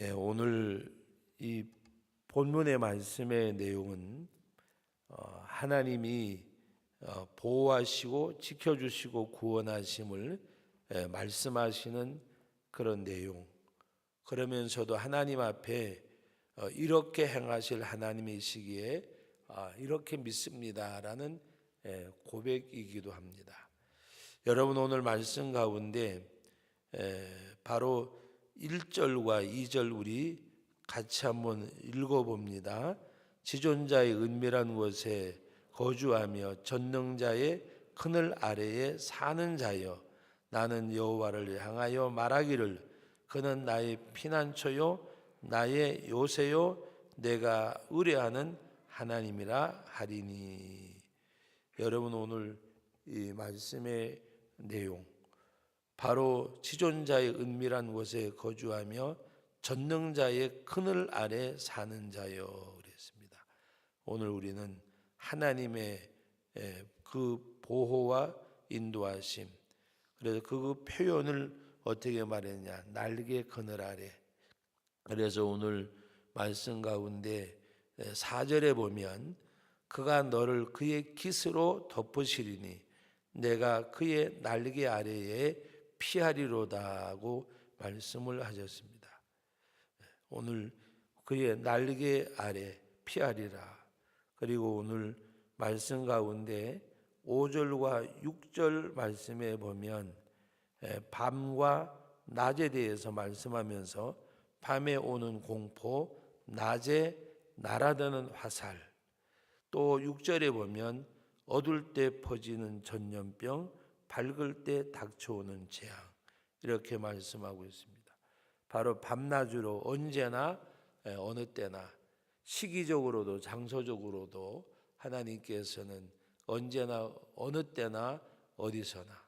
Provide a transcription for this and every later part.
예, 오늘 이 본문의 말씀의 내용은 어, 하나님이 어, 보호하시고 지켜주시고 구원하심을 예, 말씀하시는 그런 내용. 그러면서도 하나님 앞에 어, 이렇게 행하실 하나님이시기에 아, 이렇게 믿습니다라는 예, 고백이기도 합니다. 여러분 오늘 말씀 가운데 에, 바로 1절과 2절 우리 같이 한번 읽어봅니다. 지존자의 은밀한 곳에 거주하며 전능자의 그늘 아래에 사는 자여 나는 여호와를 향하여 말하기를 그는 나의 피난처요 나의 요새요 내가 의뢰하는 하나님이라 하리니 여러분 오늘 이 말씀의 내용 바로 지존자의 은밀한 곳에 거주하며 전능자의 그늘 아래 사는 자여 그랬습니다. 오늘 우리는 하나님의 에, 그 보호와 인도하심 그래서 그 표현을 어떻게 말했냐 날개 그늘 아래 그래서 오늘 말씀 가운데 4절에 보면 그가 너를 그의 깃으로 덮으시리니 내가 그의 날개 아래에 피하리로다고 말씀을 하셨습니다. 오늘 그의 날개 아래 피하리라. 그리고 오늘 말씀 가운데 5절과 6절 말씀에 보면 밤과 낮에 대해서 말씀하면서 밤에 오는 공포, 낮에 날아드는 화살, 또 6절에 보면 어둘 때 퍼지는 전염병, 밝을 때 닥쳐오는 재앙 이렇게 말씀하고 있습니다. 바로 밤낮으로 언제나 어느 때나 시기적으로도 장소적으로도 하나님께서는 언제나 어느 때나 어디서나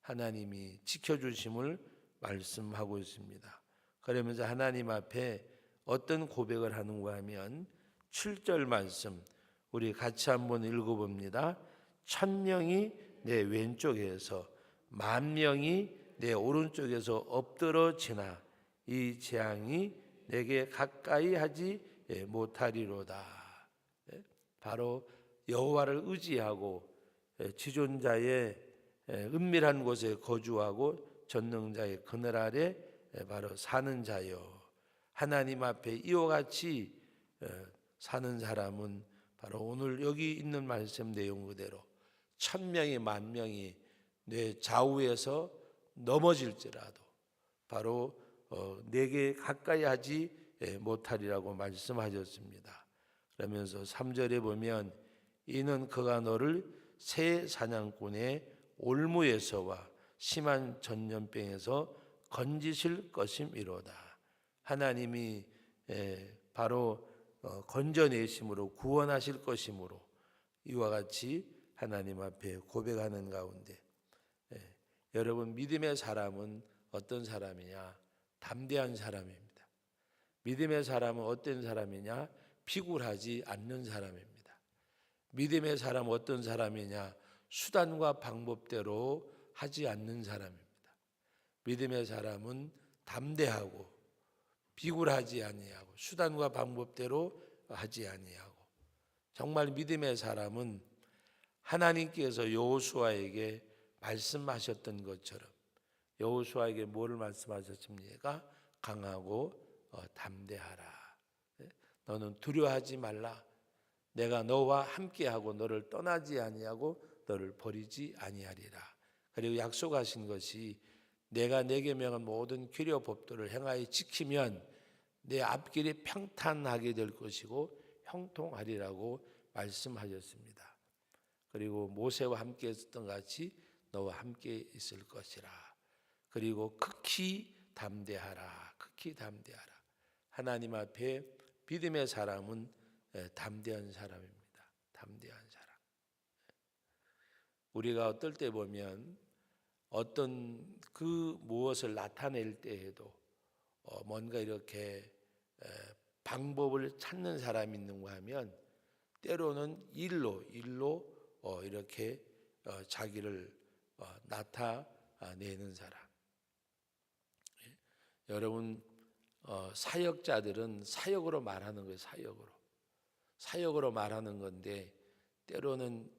하나님이 지켜주심을 말씀하고 있습니다. 그러면서 하나님 앞에 어떤 고백을 하는가 하면 7절 말씀 우리 같이 한번 읽어봅니다. 천 명이 내 왼쪽에서 만 명이 내 오른쪽에서 엎드러지나 이 재앙이 내게 가까이 하지 못하리로다. 예, 바로 여호와를 의지하고 예, 지존자의 예, 은밀한 곳에 거주하고 전능자의 그늘 아래 바로 사는 자요. 하나님 앞에 이와 같이 사는 사람은 바로 오늘 여기 있는 말씀 내용 그대로 천 명이 만 명이 내 좌우에서 넘어질지라도 바로 어, 내게 가까이 하지 못하리라고 말씀하셨습니다. 그러면서 3절에 보면 이는 그가 너를 새 사냥꾼의 올무에서와 심한 전염병에서 건지실 것임이로다. 하나님이 바로 어, 건져내심으로 구원하실 것이므로 이와 같이 하나님 앞에 고백하는 가운데 여러분 믿음의 사람은 어떤 사람이냐? 담대한 사람입니다. 믿음의 사람은 어떤 사람이냐? 피굴하지 않는 사람입니다. 믿음의 사람은 어떤 사람이냐? 수단과 방법대로 하지 않는 사람입니다. 믿음의 사람은 담대하고 비굴하지 아니하고 수단과 방법대로 하지 아니하고 정말 믿음의 사람은 하나님께서 여호수아에게 말씀하셨던 것처럼 여호수아에게 뭐를 말씀하셨습니까? 강하고 어, 담대하라. 네? 너는 두려워하지 말라. 내가 너와 함께하고 너를 떠나지 아니하고 너를 버리지 아니하리라. 그리고 약속하신 것이 내가 내게 명한 모든 규례 법도를 행하여 지키면 내 앞길이 평탄하게 될 것이고 형통하리라고 말씀하셨습니다. 그리고 모세와 함께 있었던 같이 너와 함께 있을 것이라. 그리고 극히 담대하라. 극히 담대하라. 하나님 앞에 믿음의 사람은 담대한 사람입니다. 담대한 사람. 우리가 어떨 때 보면 어떤 그 무엇을 나타낼 때에도 어, 뭔가 이렇게 방법을 찾는 사람이 있는가 하면 때로는 일로 일로 어, 이렇게 어, 자기를 나타내는 사람. 예? 여러분 어, 사역자들은 사역으로 말하는 거예요. 사역으로 사역으로 말하는 건데 때로는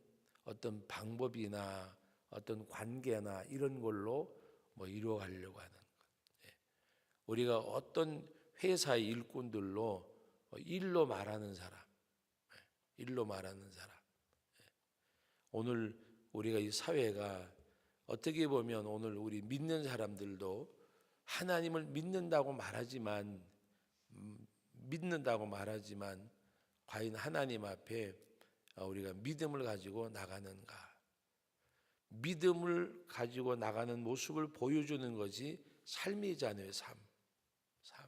어떤 방법이나 어떤 관계나 이런 걸로 뭐 이루어가려고 하는 것. 예. 우리가 어떤 회사의 일꾼들로 어, 일로 말하는 사람, 예. 일로 말하는 사람. 예. 오늘 우리가 이 사회가 어떻게 보면 오늘 우리 믿는 사람들도 하나님을 믿는다고 말하지만 음, 믿는다고 말하지만 과연 하나님 앞에 어, 우리가 믿음을 가지고 나가는가? 믿음을 가지고 나가는 모습을 보여주는 것이 삶이잖아요. 삶, 삶,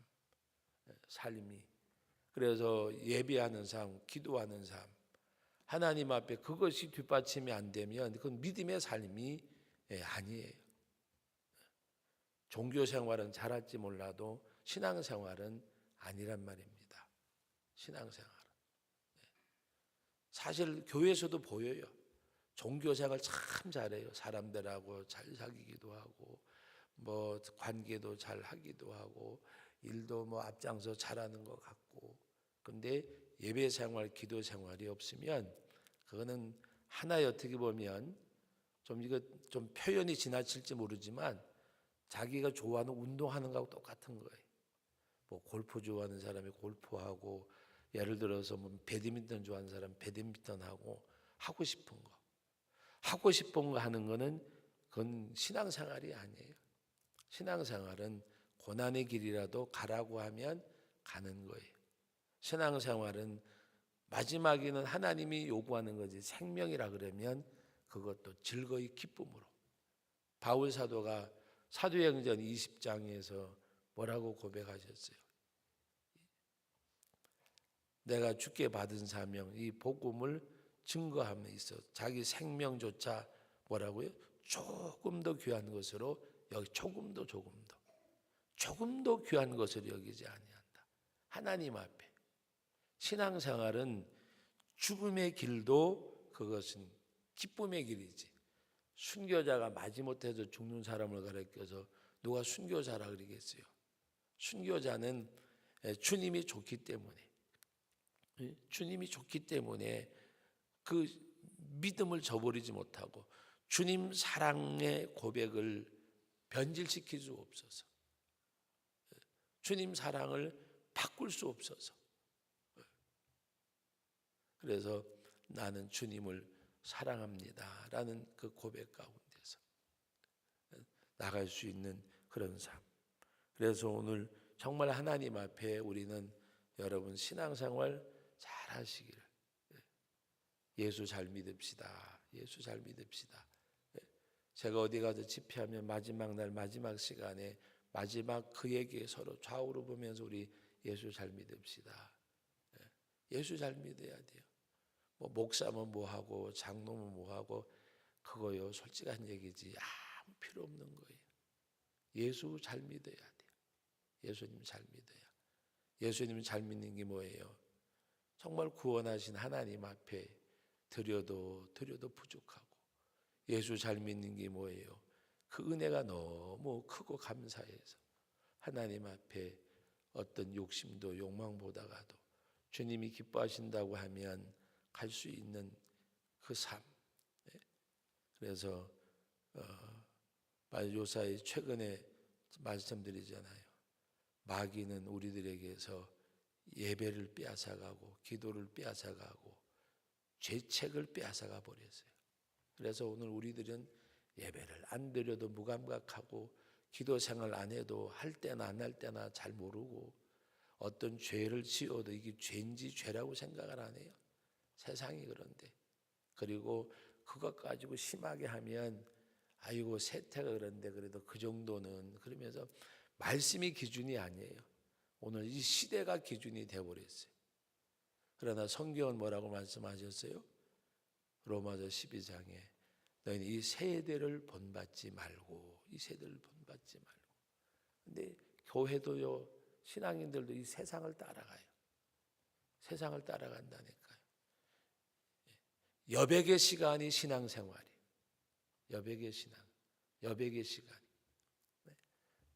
예, 삶이. 그래서 예배하는 삶, 기도하는 삶, 하나님 앞에 그것이 뒷받침이 안 되면 그건 믿음의 삶이 예, 아니에요. 종교 생활은 잘할지 몰라도 신앙 생활은 아니란 말입니다. 신앙 생활은. 네. 사실 교회에서도 보여요. 종교 생활 참 잘해요. 사람들하고 잘 사귀기도 하고 뭐 관계도 잘 하기도 하고 일도 뭐 앞장서 잘하는 것 같고 근데 예배 생활, 기도 생활이 없으면 그거는 하나의 어떻게 보면 좀 이거 좀 표현이 지나칠지 모르지만 자기가 좋아하는 운동하는 거하고 똑같은 거예요. 뭐 골프 좋아하는 사람이 골프하고 예를 들어서 뭐 배드민턴 좋아하는 사람 배드민턴 하고 하고 싶은 거 하고 싶은 거 하는 거는 그건 신앙생활이 아니에요. 신앙생활은 고난의 길이라도 가라고 하면 가는 거예요. 신앙생활은 마지막에는 하나님이 요구하는 거지 생명이라 그러면 그것도 즐거이 기쁨으로 바울 사도가 사도행전 20장에서 뭐라고 고백하셨어요? 내가 주께 받은 사명 이 복음을 증거함에 있어 자기 생명조차 뭐라고요? 조금 더 귀한 것으로 여기 조금 더 조금 더 조금 더 귀한 것으로 여기지 아니한다. 하나님 앞에 신앙생활은 죽음의 길도 그것은 기쁨의 길이지. 순교자가 마지못해서 죽는 사람을 가르쳐서 누가 순교자라 그러겠어요. 순교자는 주님이 좋기 때문에 주님이 좋기 때문에 그 믿음을 저버리지 못하고 주님 사랑의 고백을 변질시킬 수 없어서 주님 사랑을 바꿀 수 없어서 그래서 나는 주님을 사랑합니다 라는 그 고백 가운데서 나갈 수 있는 그런 삶. 그래서 오늘 정말 하나님 앞에 우리는 여러분 신앙생활 잘 하시기를 예수 잘 믿읍시다. 예수 잘 믿읍시다. 제가 어디 가서 집회하면 마지막 날 마지막 시간에 마지막 그에게 서로 좌우로 보면서 우리 예수 잘 믿읍시다. 예수 잘 믿어야 돼요. 뭐 목사면 뭐 하고 장로면 뭐 하고 그거요 솔직한 얘기지 아무 필요 없는 거예요. 예수 잘 믿어야 돼요. 예수님 잘 믿어야. 예수님 잘 믿는 게 뭐예요? 정말 구원하신 하나님 앞에 드려도 드려도 부족하고 예수 잘 믿는 게 뭐예요? 그 은혜가 너무 크고 감사해서 하나님 앞에 어떤 욕심도 욕망보다가도 주님이 기뻐하신다고 하면 갈 수 있는 그 삶. 네. 그래서 어, 요사이 최근에 말씀드리잖아요. 마귀는 우리들에게서 예배를 빼앗아가고 기도를 빼앗아가고 죄책을 빼앗아가 버렸어요. 그래서 오늘 우리들은 예배를 안 드려도 무감각하고 기도 생활 안 해도 할 때나 안 할 때나 잘 모르고 어떤 죄를 지어도 이게 죄인지 죄라고 생각을 안 해요. 세상이 그런데 그리고 그것 가지고 심하게 하면 아이고 세태가 그런데 그래도 그 정도는 그러면서 말씀이 기준이 아니에요. 오늘 이 시대가 기준이 돼 버렸어요. 그러나 성경은 뭐라고 말씀하셨어요? 로마서 12장에 너희는 이 세대를 본받지 말고 이 세대를 본받지 말고 근데 교회도요 신앙인들도 이 세상을 따라가요. 세상을 따라간다니까요. 여백의 시간이 신앙생활이 여백의 신앙, 여백의 시간. 네.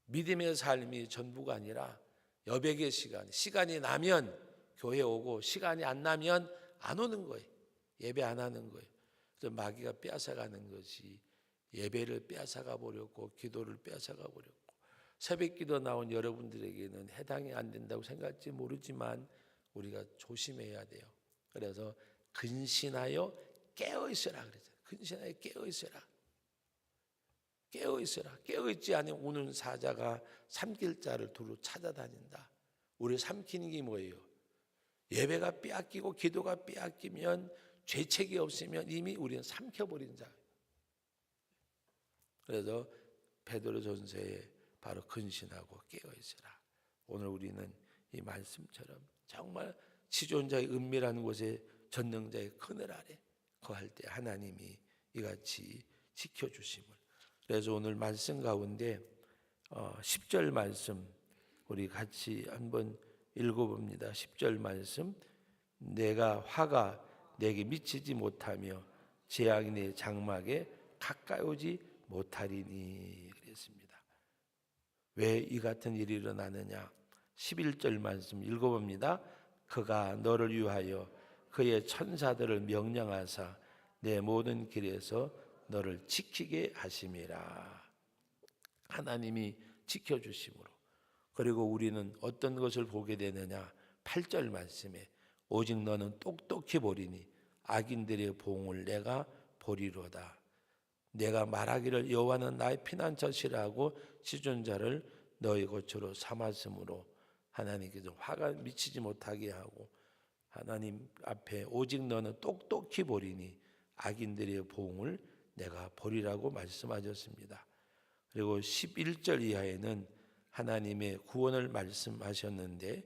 믿음의 삶이 전부가 아니라 여백의 시간, 시간이 나면 교회 오고 시간이 안 나면 안 오는 거예요. 예배 안 하는 거예요. 그래서 마귀가 빼앗아가는 것이 예배를 빼앗아가 버렸고 기도를 빼앗아가 버렸고 새벽 기도 나온 여러분들에게는 해당이 안 된다고 생각할지 모르지만 우리가 조심해야 돼요. 그래서 근신하여 깨어 있어라 그랬잖아요. 근신하여 깨어 있어라. 깨어 있어라. 깨어 있지 않으면 우는 사자가 삼킬 자를 두루 찾아다닌다. 우리 삼키는 게 뭐예요? 예배가 빼앗기고 기도가 빼앗기면 죄책이 없으면 이미 우리는 삼켜버린 자. 그래서 베드로 전서에 바로 근신하고 깨어 있으라. 오늘 우리는 이 말씀처럼 정말 지존자의 은밀한 곳에 전능자의 그늘 아래 거할 때 하나님이 이같이 지켜주심을. 그래서 오늘 말씀 가운데 어, 10절 말씀 우리 같이 한번 읽어봅니다. 10절 말씀 내가 화가 내게 미치지 못하며 재앙이 장막에 가까이 오지 못하리니 그랬습니다. 왜 이 같은 일이 일어나느냐? 11절 말씀 읽어봅니다. 그가 너를 위하여 그의 천사들을 명령하사 내 모든 길에서 너를 지키게 하심이라. 하나님이 지켜주심으로. 그리고 우리는 어떤 것을 보게 되느냐? 8절 말씀에 오직 너는 똑똑히 보리니 악인들의 봉을 내가 보리로다. 내가 말하기를 여호와는 나의 피난처시라고 시존자를 너희 고초로 삼았으므로 하나님께서 화가 미치지 못하게 하고 하나님 앞에 오직 너는 똑똑히 보리니 악인들의 봉을 내가 보리라고 말씀하셨습니다. 그리고 11절 이하에는 하나님의 구원을 말씀하셨는데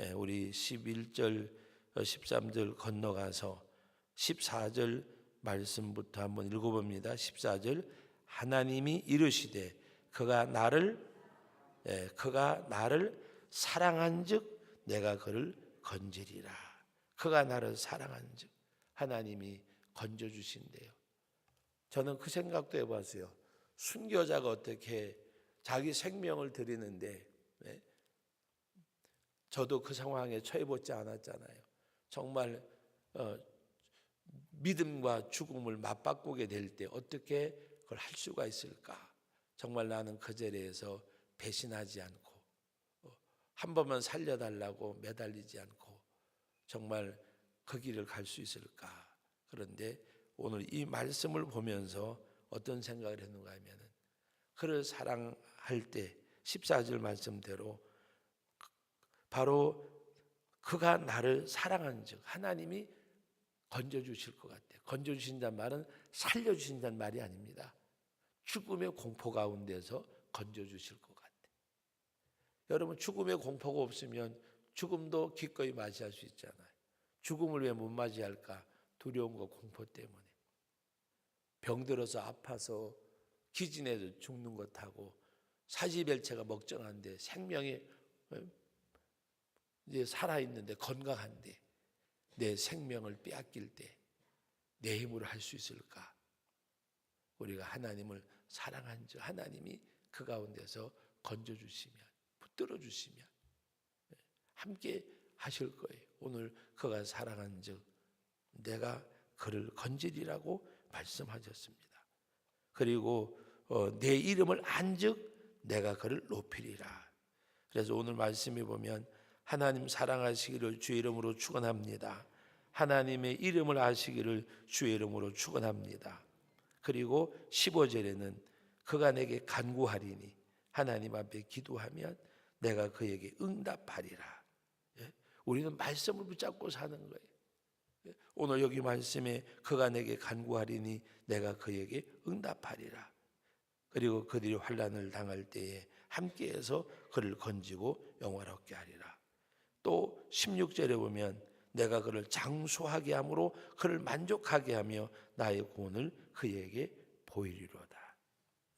예, 우리 11절 13절 건너가서 14절 말씀부터 한번 읽어봅니다. 14절 하나님이 이르시되 그가 나를 예, 그가 나를 사랑한즉 내가 그를 건지리라. 그가 나를 사랑한즉 하나님이 건져 주신대요. 저는 그 생각도 해봤어요. 순교자가 어떻게 자기 생명을 드리는데 네? 저도 그 상황에 처해보지 않았잖아요. 정말 어, 믿음과 죽음을 맞바꾸게 될 때 어떻게 그걸 할 수가 있을까? 정말 나는 그 자리에서 배신하지 않고 어, 한 번만 살려달라고 매달리지 않고 정말 그 길을 갈 수 있을까? 그런데 오늘 이 말씀을 보면서 어떤 생각을 했는가 하면은 그를 사랑할 때 14절 말씀대로 바로 그가 나를 사랑한 즉 하나님이 건져 주실 것 같아. 건져 주신다는 말은 살려 주신다는 말이 아닙니다. 죽음의 공포 가운데서 건져 주실 것 같아. 여러분 죽음의 공포가 없으면 죽음도 기꺼이 맞이할 수 있잖아요. 죽음을 왜 못 맞이할까? 두려움과 공포 때문에. 병들어서 아파서 기진해서 죽는 것하고 사지별체가 먹정한데 생명이 이제 살아 있는데 건강한데 내 생명을 빼앗길 때 내 힘으로 할 수 있을까? 우리가 하나님을 사랑한 줄 하나님이 그 가운데서 건져 주시면 붙들어 주시면 함께 하실 거예요. 오늘 그가 사랑한 즉 내가 그를 건지리라고 말씀하셨습니다. 그리고 어, 내 이름을 안즉 내가 그를 높이리라. 그래서 오늘 말씀에 보면 하나님 사랑하시기를 주의 이름으로 축원합니다. 하나님의 이름을 아시기를 주의 이름으로 축원합니다. 그리고 15절에는 그가 내게 간구하리니 하나님 앞에 기도하면 내가 그에게 응답하리라. 예? 우리는 말씀을 붙잡고 사는 거예요. 예? 오늘 여기 말씀에 그가 내게 간구하리니 내가 그에게 응답하리라. 그리고 그들이 환란을 당할 때에 함께해서 그를 건지고 영화롭게 하리라. 또 16절에 보면 내가 그를 장수하게 함으로 그를 만족하게 하며 나의 구원을 그에게 보이리로다.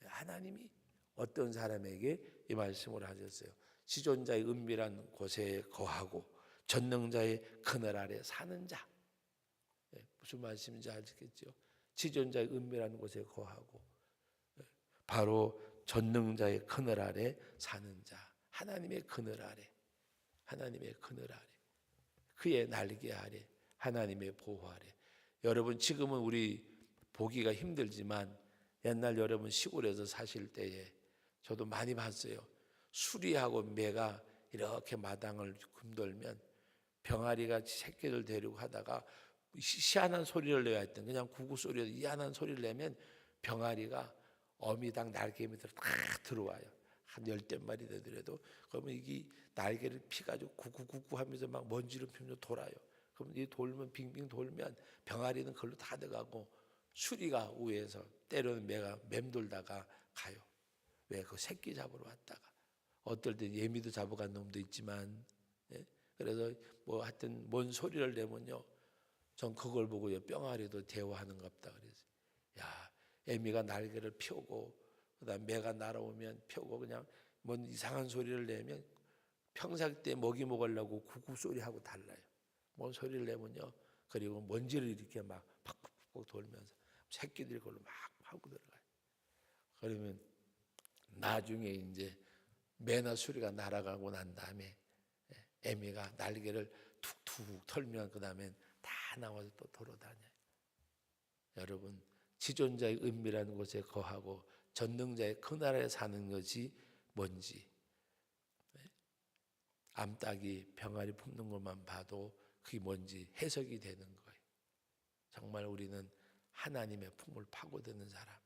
하나님이 어떤 사람에게 이 말씀을 하셨어요. 지존자의 은밀한 곳에 거하고 전능자의 그늘 아래 사는 자. 예, 무슨 말씀인지 아시겠죠? 지존자의 은밀한 곳에 거하고 예, 바로 전능자의 그늘 아래 사는 자. 하나님의 그늘 아래 하나님의 그늘 아래 그의 날개 아래 하나님의 보호 아래 여러분 지금은 우리 보기가 힘들지만 옛날 여러분 시골에서 사실 때에 저도 많이 봤어요. 수리하고 매가 이렇게 마당을 굼돌면 병아리가 새끼를 데리고 하다가 시- 희한한 소리를 내야 했던 그냥 구구 소리로 희한한 소리를 내면 병아리가 어미당 날개 밑으로 다 들어와요. 한 열댓 마리 되더라도 그러면 이게 날개를 피가지고 구구구구 하면서 막 먼지를 피면서 돌아요. 그럼 이 돌면 빙빙 돌면 병아리는 그걸로 다 들어가고 수리가 위에서 때로는 매가 맴돌다가 가요. 왜 그 새끼 잡으러 왔다가 어떨 때 예미도 잡아간 놈도 있지만 예? 그래서 뭐 하여튼 뭔 소리를 내면요. 전 그걸 보고요 뿅아리도 대화하는갑다 그래서 야 애미가 날개를 펴고 그다음 매가 날아오면 펴고 그냥 뭔 이상한 소리를 내면 평상 때 먹이 먹으려고 구구 소리하고 달라요. 뭔 소리를 내면요. 그리고 먼지를 이렇게 막 팍팍팍 돌면서 새끼들이 그걸로 막 파고 들어가요. 그러면 나중에 이제 매나 수리가 날아가고 난 다음에 예, 애미가 날개를 툭툭 털면 그 다음엔 다 나와서 또 돌아다녀요. 여러분 지존자의 은밀한 곳에 거하고 전능자의 그 나라에 사는 것이 뭔지 예? 암탉이 병아리 품는 것만 봐도 그게 뭔지 해석이 되는 거예요. 정말 우리는 하나님의 품을 파고드는 사람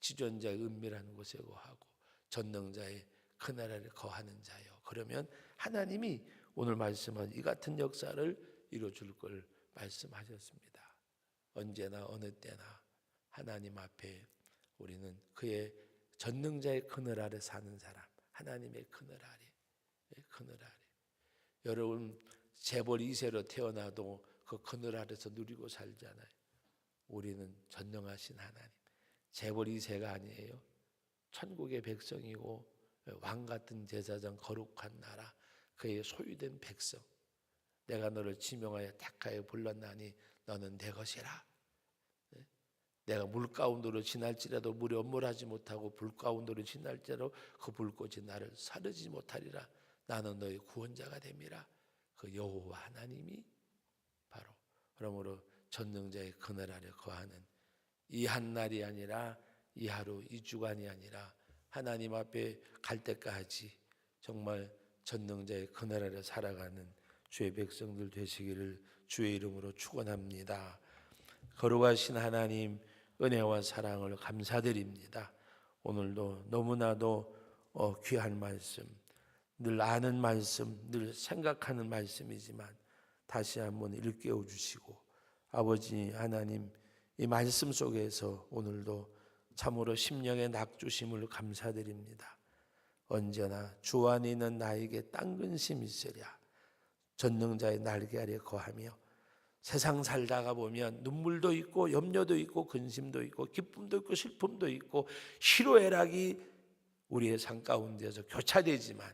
지존자의 은밀한 곳에 거하고 전능자의 그 나라를 거하는 자요. 그러면 하나님이 오늘 말씀은 이 같은 역사를 이루어줄 걸 말씀하셨습니다. 언제나 어느 때나 하나님 앞에 우리는 그의 전능자의 그늘 아래 사는 사람, 하나님의 그늘 아래, 예, 그늘 아래. 여러분 재벌 2세로 태어나도 그 그늘 아래서 누리고 살잖아요. 우리는 전능하신 하나님. 재벌 2세가 아니에요. 천국의 백성이고 왕 같은 제사장 거룩한 나라 그의 소유된 백성 내가 너를 지명하여 택하여 불렀나니 너는 내 것이라. 네? 내가 물 가운데로 지날지라도 물이 엄물하지 못하고 불 가운데로 지날지라도 그 불꽃이 나를 사르지 못하리라. 나는 너의 구원자가 됨이라. 그 여호와 하나님이 바로 그러므로 전능자의 그늘 아래 거하는 이 한 날이 아니라 이 하루 이 주간이 아니라 하나님 앞에 갈 때까지 정말 전능자의 그늘 아래 살아가는 주의 백성들 되시기를 주의 이름으로 축원합니다. 거룩하신 하나님 은혜와 사랑을 감사드립니다. 오늘도 너무나도 어, 귀한 말씀, 늘 아는 말씀, 늘 생각하는 말씀이지만 다시 한번 일깨워 주시고 아버지 하나님 이 말씀 속에서 오늘도 참으로 심령의 낙주심을 감사드립니다. 언제나 주 안에 있는 나에게 땅 근심 있으랴 전능자의 날개 아래 거하며 세상 살다가 보면 눈물도 있고 염려도 있고 근심도 있고 기쁨도 있고 슬픔도 있고 희로애락이 우리의 삶 가운데서 교차되지만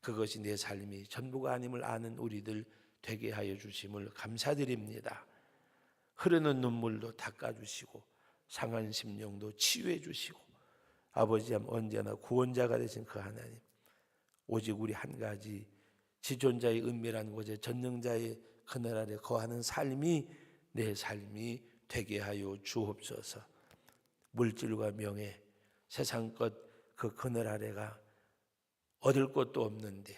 그것이 내 삶이 전부가 아님을 아는 우리들 되게 하여 주심을 감사드립니다. 흐르는 눈물도 닦아주시고 상한 심령도 치유해 주시고 아버지 언제나 구원자가 되신 그 하나님 오직 우리 한 가지 지존자의 은밀한 곳에 전능자의 그늘 아래 거하는 삶이 내 삶이 되게 하여 주옵소서 물질과 명예 세상 것 그 그늘 아래가 얻을 것도 없는데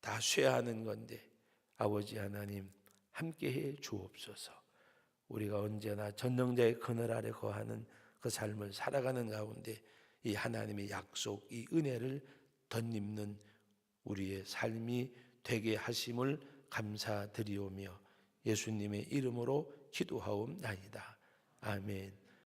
다 쇠하는 건데 아버지 하나님 함께해 주옵소서. 우리가 언제나 전능자의 그늘 아래 거하는 그 삶을 살아가는 가운데 이 하나님의 약속, 이 은혜를 덧입는 우리의 삶이 되게 하심을 감사드리오며 예수님의 이름으로 기도하옵나이다. 아멘.